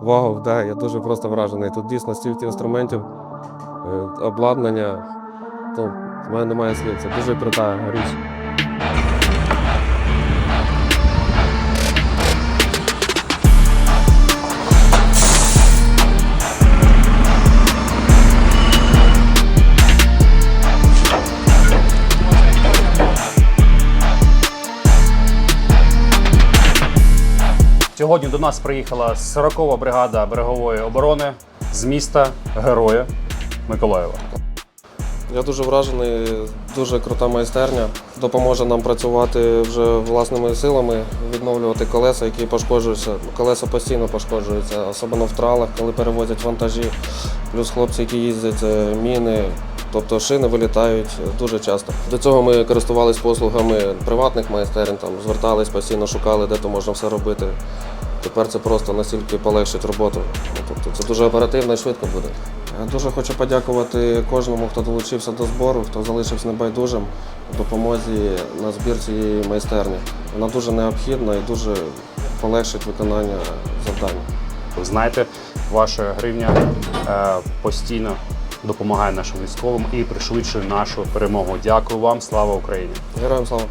Вау, да, я дуже просто вражений. Тут дійсно стільки інструментів, е, обладнання. То в мене немає слів. Це дуже крута річ. Сьогодні до нас приїхала 40-та бригада берегової оборони з міста Героя Миколаєва. Я дуже вражений, дуже крута майстерня. Допоможе нам працювати вже власними силами, відновлювати колеса, які пошкоджуються. Колеса постійно пошкоджуються, особливо в тралах, коли перевозять вантажі. Плюс хлопці, які їздять, міни, тобто шини вилітають дуже часто. До цього ми користувалися послугами приватних майстерень, там звертались постійно, шукали, де то можна все робити. Тепер це просто настільки полегшить роботу. Ну, Тобто це дуже оперативно і швидко буде. Дуже хочу подякувати кожному, хто долучився до збору, хто залишився небайдужим у допомозі на збір цієї майстерні. Вона дуже необхідна і дуже полегшить виконання завдань. Ви знаєте, ваша гривня е, постійно допомагає нашим військовим і пришвидшує нашу перемогу. Дякую вам, слава Україні! Героям слава!